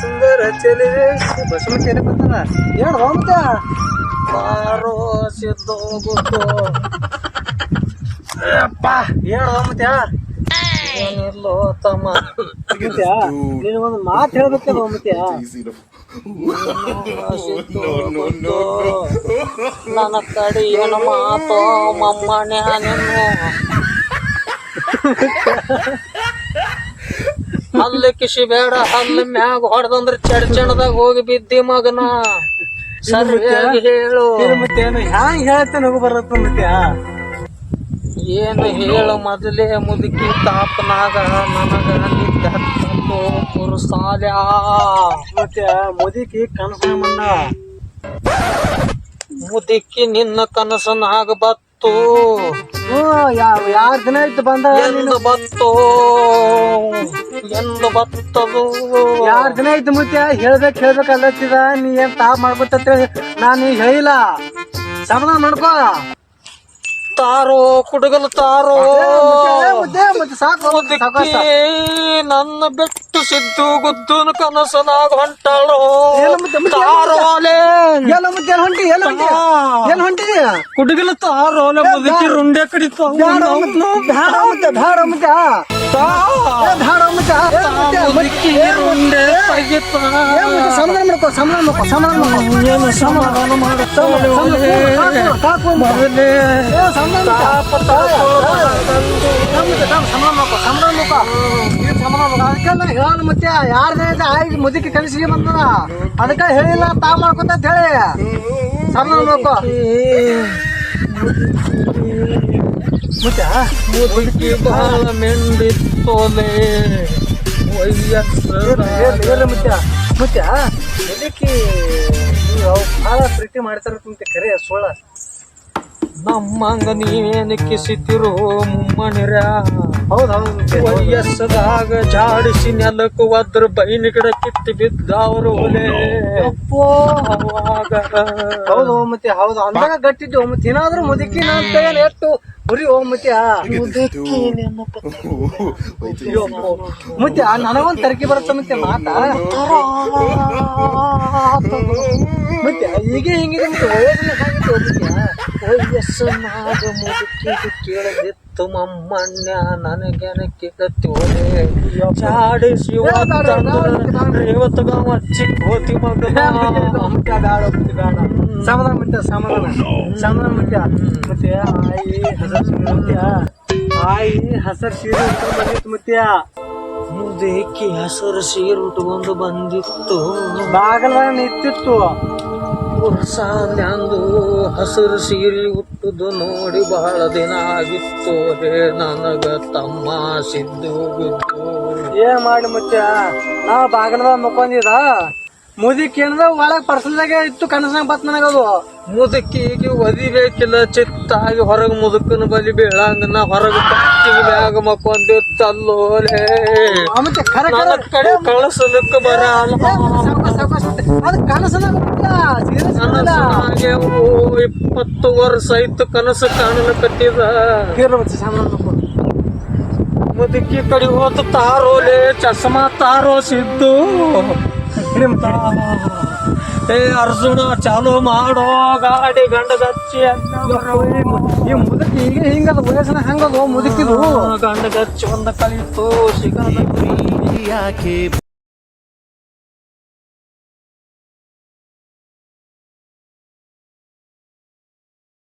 ಸುಂದರ ಚೆಲುವೆ ಬಸವ ಎಲ್ಲಿ ಬರ್ತಾನ ಏನು ಹೋಗ್ತ ಬಾರೋ ಸಿದ್ದು ಗುದ್ದು ಅಪ್ಪ, ಏನು ಹೋಗ್ತ ಏನಿಲ್ಲೋ ತಮ್ಮ. ನಿನಗೊಂದು ಮಾತು ಹೇಳ್ಬೇಕಲ್ಲ ಹೋಗ್ತ್ಯಾ ನನ್ನ ಕಡೆ ಏನು ಮಾತು, ಮಮ್ಮನೆ ನಿನ್ನು ಅಲ್ಲಿ ಕಿಶಿ ಬೇಡ ಅಲ್ಲಿ ಮ್ಯಾಗ ಹೊಡೆದಂದ್ರ ಚಡ್ಚಣದಾಗ ಹೋಗಿ ಬಿದ್ದಿ ಮಗನ. ಸರಿಯಾಗಿ ಹೇಳು. ಮತ್ತೇನು ಹ್ಯಾಂಗ ಹೇಳ್ತೇನೆ ಹೋಗಿ ಬರತ್ತ ಮತ್ತೆ ಏನು ಹೇಳು ಮೊದಲೇ ಮುದುಕಿ ತಾಪನಾಗ ನನಗ ನಿದ್ದೆ ಹತ್ತಂದು ಪುರುಸಾಲ್ಯ ಮತ್ತೆ ಮುದುಕಿ ಕನಸ ಮಣ್ಣ ಮುದುಕಿ ನಿನ್ನ ಕನಸನಾಗ ಬತ್ತು. ಹ್ಞೂ ಯಾವ ಯಾರ್ ದಿನ ಇತ್ತು ಬಂದ ಎಂದು ಬತ್ತು ಎಂದು ಬತ್ತದು ಯಾರ್ ದಿನ ಇತ್ತು ಮುತ್ಯ? ಹೇಳ್ಬೇಕು ಹೇಳ್ಬೇಕು ಅಲ್ಲತ್ತಿದ. ನೀ ಏನ್ ತಾಪ್ ಮಾಡ್ಬಿಟ್ಟಂತ ನಾನು ಹೇಳಿಲ್ಲ. ಸಮಾಧಾನ ಮಾಡ್ಕೋ. ತಾರೋ ಕುಡುಗಲು ತಾರೋ. ನನ್ನ ಬೆಟ್ಟು ಸಿದ್ದು ಗುದ್ದನ ಕನಸನಾಗ ಹೊಂಟಾಳೋ. ತಾರೋಲೆ ಕುಡುಗಲು ತಾರೋಲೆ ಮುದುಕಿ ರುಂಡೆ ಕಡಿತಾವ ಬ್ಯಾಡ ಮುದ್ದೆ, ಬ್ಯಾಡ ಮುದ್ದೆ, ಸಮಾಧಾನ ಮಾಡ್ಕೋ ಸಮಾಧಾನ ಮಾಡ್ಕೋ ಸಮಾಧಾನ ಮಾಡ್ಕೋ ಸಮಾಧಾನ ಸಾಕು, ಮೊದಲೇ ಏ, ಸಮಾಧಾನ ಮಾಡ್ಕೋ. ಸಮಾಧಾನ ಮಾಡ್ಕೋ ಅದಕ್ಕೆಲ್ಲ ಹೇಳ ಮತ್ತೆ. ಯಾರ್ದೇ ಆಯ್ತು ಮುದುಕಿ ಕಲಿಸಿಗೆ ಬಂದದ. ಅದಕ್ಕೆ ಹೇಳಿಲ್ಲ ತಾ ಮಾಡ್ಕೊತ ಅಂತ ಹೇಳಿ. ಸಮಾಧಾನ ಮಾಡ್ಕೋ ಮುದುಕಿ ಬಹಳ ಮೆಂಡಿತ್ತೋಲೆ. ನೀವು ಭಾಳ ಪ್ರೀತಿ ಮಾಡ್ತಾರ ಮತ್ತೆ ಕರೆ ಸೋಳ. ನಮ್ಮಂಗ ನೀವೇನು ಕಿಸಿತಿರೋ ಮುಮ್ಮನಿರ? ವಯಸ್ಸದಾಗ ಜಾಡಿಸಿ ನೆಲಕ್ಕೆ ಅದ್ರ ಬೈನಿ ಗಿಡ ಕಿತ್ತಿ ಬಿದ್ದವರು ಅವರು ಅವಾಗ. ಹೌದು ಓಮತಿ ಮತ್ತೆ ಹೌದು. ಅಂದಾಗ ಗಟ್ಟಿದ್ದು ಓಮತಿ ಏನಾದ್ರೂ ಮುದುಕಿನ ಅಂತ ಎಷ್ಟು ಬರೀ ಓಮತಿ ಮುತ್ಯ ಮುತ್ಯ ನನಗೊಂದು ತರಕಿ ಬರುತ್ತೆ ಮತ್ತೆ ಮಾತಾ? ಮತ್ತೆ ಈಗ ಹಿಂಗಿದೆ ಮತ್ತೆ ವಯಸ್ಸಿನ ಹಾಗಿತ್ತು ಮುದುಕಿದು ವಯಸ್ಸನಾಗ ಮುದುಕಿಗೆ ನನಗೆನ ಮಮ್ಮಣ್ಣ ಚಾಡಿ ಶಿವ ಜಾಡಿಸಿ ರೇವತ್ತಗಾವ ಚಿಕ್ಕೋತಿ ಮಗ ಸಮಾಧಾನ ಮುತ್ಯ ಸಮಾಧಾನ ಸಮಾಧಾನ ಮುತ್ಯ ಮತ್ತೆ ಆಯಿ ಹಸರ್ ಆಯಿ ಹಸರ್ ಸೀರೆ ಉಟ್ಕೊಂಡ್ ಬಂದಿತ್ತು ಮತ್ತೆ. ಮುದುಕಿ ಹಸರು ಸೀರೆ ಉಟ್ಕೊಂಡು ಬಂದಿತ್ತು. ಬಾಗಲ ನಿಂತಿತ್ತು. ವರ್ಷಾಲ್ಯಾಂದು ಹಸಿರು ಸೀರೆ ಹುಟ್ಟುದು ನೋಡಿ ಬಹಳ ದಿನ ಆಗಿತ್ತು. ಹೇ ನನಗ ತಮ್ಮ ಸಿದ್ದು ಬಿದ್ದು ಏ ಮಾಡಿ ಮುಚ್ಚ ನಾ ಬಾಗನದ ಮುಕ್ಕೊಂಡಿದ ಮುದಿಕ್ ಏನದ ಒಳಗ್ ಪರ್ಸಲ್ದಾಗ ಇತ್ತು ಕನಸಾಗ ಬತ್ ನನಗದು. ಮುದುಕಿಗೆ ಒದಿಬೇಕಿಲ್ಲ ಚಿತ್ತಾಗಿ ಹೊರಗೆ ಮುದುಕನ ಬಲಿ ಬೀಳಂಗ ನಾ ಹೊರಗೆ ಬ್ಯಾಗ ನನ್ನ ಕಡೆ ಕಳಿಸಲಿಕ್ಕೆ ಬರಲ್ಲ. ಅದು ಕನಸನ ಇಪ್ಪತ್ತು ವರ್ಷ ಆಯ್ತು ಕನಸು ಕಾಣಲು ಕಟ್ಟಿದ. ಮುದುಕಿ ಕಡೆ ಹೋದ ತಾರೋಲೆ ಚಸ್ಮಾ ತಾರೋ ಸಿದ್ದು. ಏ ಅರ್ಜುನ ಚಾಲು ಮಾಡೋ ಗಾಡಿ ಗಂಡ ಗಚ್ಚಿ ಈ ಮುದುಕಿ ಈಗ ಹಿಂಗದ ವಯಸ್ಸಿನ ಹೆಂಗದು ಮುದುಕಿದು. ಗಂಡ ಗಚ್ಚಿ ಒಂದ ಕಲಿತು ಸಿಗದ